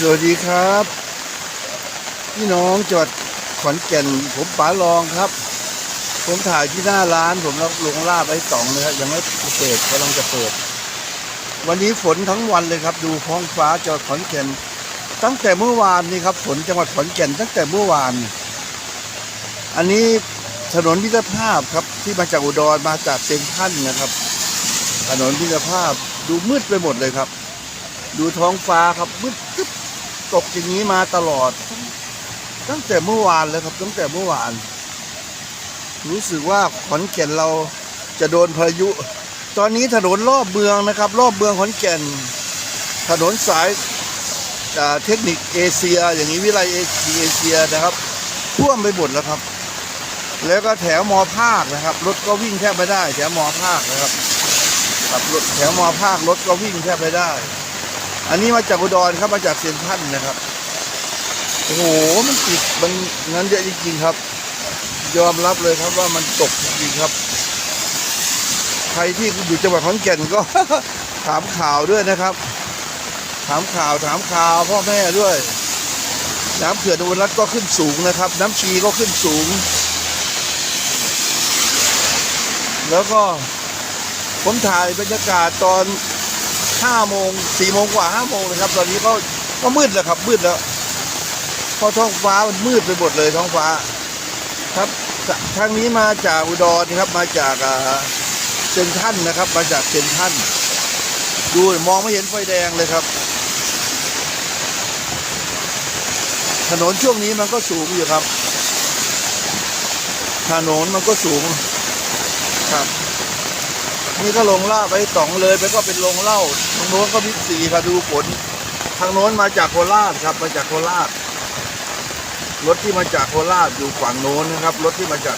สวัสดีครับ พี่น้องจังหวัดขอนแก่นผมป๋าลองครับ ผมถ่ายที่หน้าร้าน ผมรับลงลาบไอ้ต๋องนะครับยังไม่เปิดกำลังจะเปิด วันนี้ฝนทั้งวันเลยครับ ดูท้องฟ้าจังหวัดขอนแก่น ตั้งแต่เมื่อวานนี่ครับฝนจังหวัดขอนแก่นตั้งแต่เมื่อวาน อันนี้ถนนมิตรภาพครับที่มาจากอุดรมาจากเซนทันนะครับ ถนนมิตรภาพดูมืดไปหมดเลยครับ ดูท้องฟ้าครับมืดตึ๊บ ตกอย่างนี้มาตลอด ตั้งแต่เมื่อวานเลยครับ ตั้งแต่เมื่อวาน รู้สึกว่าขอนแก่นเราจะโดนพายุ ตอนนี้ถนนรอบเมืองนะครับ รอบเมืองขอนแก่น ถนนสายเทคนิคเอเชีย อย่างนี้วิไลเอเอเชียนะครับท่วมไปหมดแล้วครับ แล้วก็แถวมอภาคนะครับรถก็วิ่งแทบไม่ได้ แถวมอภาคนะครับครับแถวมอภาครถก็วิ่งแทบไม่ได้ อันนี้มาจากอุดรครับมาจากเซนทันนะครับ โอ้โห มันติดมันงั้นเยอะจริงๆครับ ยอมรับเลยครับว่ามันตกจริงๆครับ ใครที่อยู่จังหวัดขอนแก่นก็ถามข่าวด้วยนะครับ ถามข่าวถามข่าวพ่อแม่ด้วย น้ำเขื่อนอุบลรัตน์ก็ขึ้นสูงนะครับ น้ำชีก็ขึ้นสูง แล้วก็ผมถ่ายบรรยากาศตอน ห้าโมงสี่โมงกว่าห้าโมงนะครับ ตอนนี้ก็ก็มืดแล้วครับมืดแล้วเพราะท้องฟ้ามันมืดไปหมดเลยท้องฟ้า ครับทางนี้มาจากอุดรนะครับ มาจากเซนทันนะครับ มาจากเซนทันดูมองไม่เห็นไฟแดงเลยครับ ถนนช่วงนี้มันก็สูงอยู่ครับถนนมันก็สูงครับ นี่ก็ลงล่าไปสองเลยไปก็เป็นลงเล่าทางโน้นก็มิสีครับดูฝนทางโน้นมาจากโคราชครับมาจากโคราชรถที่มาจากโคราชอยู่ฝั่งโน้นนะครับ รถที่มาจาก